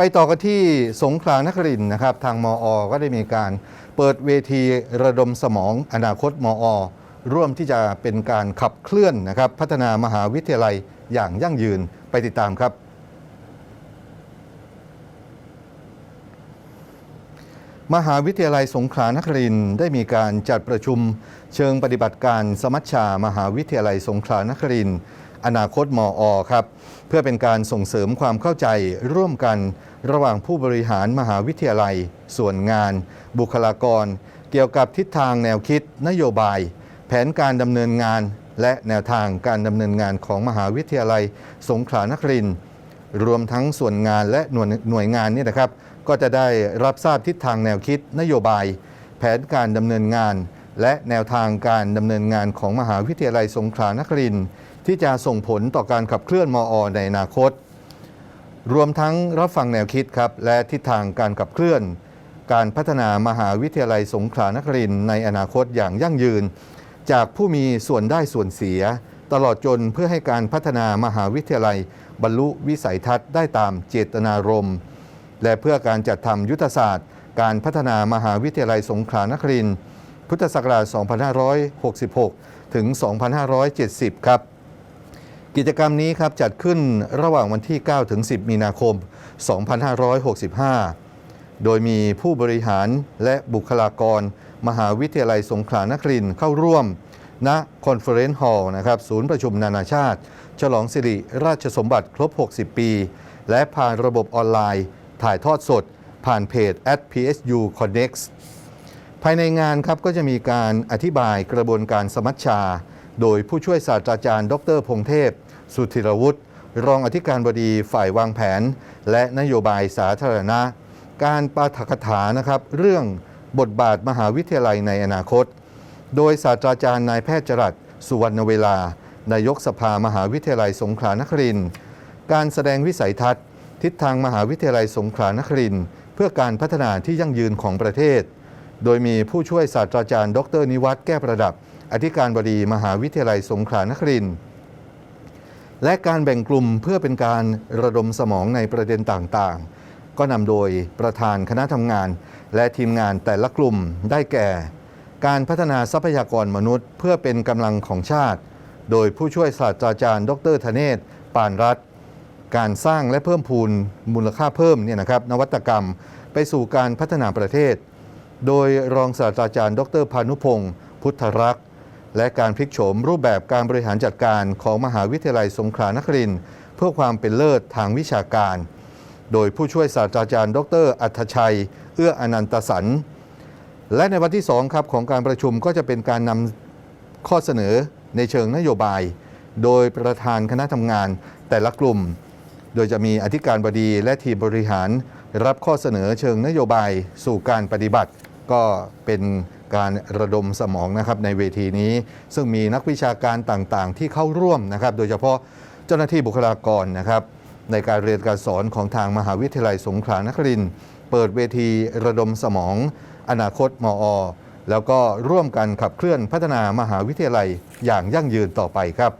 ไปต่อกันที่สงขลานครินทร์นะครับ ทางมอ ก็ได้มีการเปิดเวทีระดมสมองอนาคตมอ ร่วมที่จะเป็นการขับเคลื่อนนะครับ พัฒนามหาวิทยาลัยอย่างยั่งยืนไปติดตามครับมหาวิทยาลัยสงขลานครินทร์ได้มีการจัดประชุมเชิงปฏิบัติการสมัชชามหาวิทยาลัยสงขลานครินทร์ อนาคตมอครับ เพื่อเป็นการส่งเสริมความเข้าใจร่วมกันระหว่างผู้บริหารมหาวิทยาลัย ส่วนงาน บุคลากร เกี่ยวกับทิศทางแนวคิด นโยบาย แผนการดำเนินงาน และแนวทางการดำเนินงานของมหาวิทยาลัย สงขลานครินทร์รวมทั้งส่วนงานและหน่วยหน่วยงานนี่นะครับ ก็จะได้รับทราบทิศทางแนวคิด นโยบาย แผนการดำเนินงาน และแนวทางการดำเนินงานของมหาวิทยาลัยสงขลานครินทร์ ที่จะส่งผลต่อการขับเคลื่อนมออในอนาคต รวมทั้งรับฟังแนวคิดครับและทิศทางการขับเคลื่อน การพัฒนามหาวิทยาลัยสงขลานครินทร์ในอนาคตอย่างยั่งยืน จากผู้มีส่วนได้ส่วนเสีย ตลอดจนเพื่อให้การพัฒนามหาวิทยาลัย บรรลุวิสัยทัศน์ได้ตามเจตนารมณ์ และเพื่อการจัดทำยุทธศาสตร์ การพัฒนามหาวิทยาลัยสงขลานครินทร์พุทธศักราช 2566 ถึง 2570 ครับ กิจกรรมนี้ครับจัดขึ้นระหว่างวันที่ 9 ถึง 10 มีนาคม 2565 โดยมีผู้บริหารและบุคลากร มหาวิทยาลัยสงขลานครินเข้าร่วม ณคอนเฟอเรนซ์ฮอลล์นะครับศูนย์ประชุมนานาชาติ ฉลองสิริราชสมบัติครบ 60 ปี และผ่านระบบออนไลน์ ถ่ายทอดสด ผ่านเพจ at psu connects ภายในงานครับก็จะมีการอธิบายกระบวนการสมัชชา โดยผู้ช่วยศาสตราจารย์ ดรพงเทพ สุธิรวุฒิรองอธิการบดีฝ่ายวางแผน และนโยบายสาธารณะ การปาฐกถานะครับเรื่องบทบาทมหาวิทยาลัยในอนาคต โดยศาสตราจารย์นายแพทย์จรัสสุวรรณเวลา นายกสภามหาวิทยาลัยสงขลานครินทร์การแสดงวิสัยทัศน์ ทิศทางมหาวิทยาลัยสงขลานครินทร์เพื่อการพัฒนาที่ยั่งยืนของประเทศ โดยมีผู้ช่วยศาสตราจารย์ ดรนิวัฒน์แก้ประดับ อธิการบดีมหาวิทยาลัยสงขลานครินทร์ และการแบ่งกลุ่มเพื่อเป็นการระดมสมองในประเด็นต่างๆ ก็นำโดยประธานคณะทำงาน และทีมงานแต่ละกลุ่มได้แก่ การพัฒนาทรัพยากรมนุษย์ เพื่อเป็นกำลังของชาติ โดยผู้ช่วยศาสตราจารย์ ดรธเนศปานรัตน์การสร้างและเพิ่มพูนมูลค่าเพิ่มเนี่ยนะครับนวัตกรรมไปสู่การพัฒนาประเทศ โดยรองศาสตราจารย์ ดรพานุพงศ์พุทธรักษ์ และการพลิกโฉมรูปแบบการบริหารจัดการของมหาวิทยาลัยสงขลานครินทร์เพื่อความเป็นเลิศทางวิชาการ โดยผู้ช่วยศาสตราจารย์ ดร อัธชัย เอื้ออนันตสันและในวันที่2ครับของการประชุมก็จะเป็นการนำข้อเสนอในเชิงนโยบาย โดยประธานคณะทำงานแต่ละกลุ่ม โดยจะมีอธิการบดีและทีมบริหารรับข้อเสนอเชิงนโยบายสู่การปฏิบัติ ก็เป็น การระดมสมองนะครับในเวทีนี้ ซึ่งมีนักวิชาการต่างๆ ที่เข้าร่วมนะครับ โดยเฉพาะเจ้าหน้าที่บุคลากรนะครับ ในการเรียนการสอนของทางมหาวิทยาลัยสงขลานครินเปิดเวทีระดมสมอง อนาคตมอ แล้วก็ร่วมกันขับเคลื่อนพัฒนามหาวิทยาลัยอย่างยั่งยืนต่อไปครับ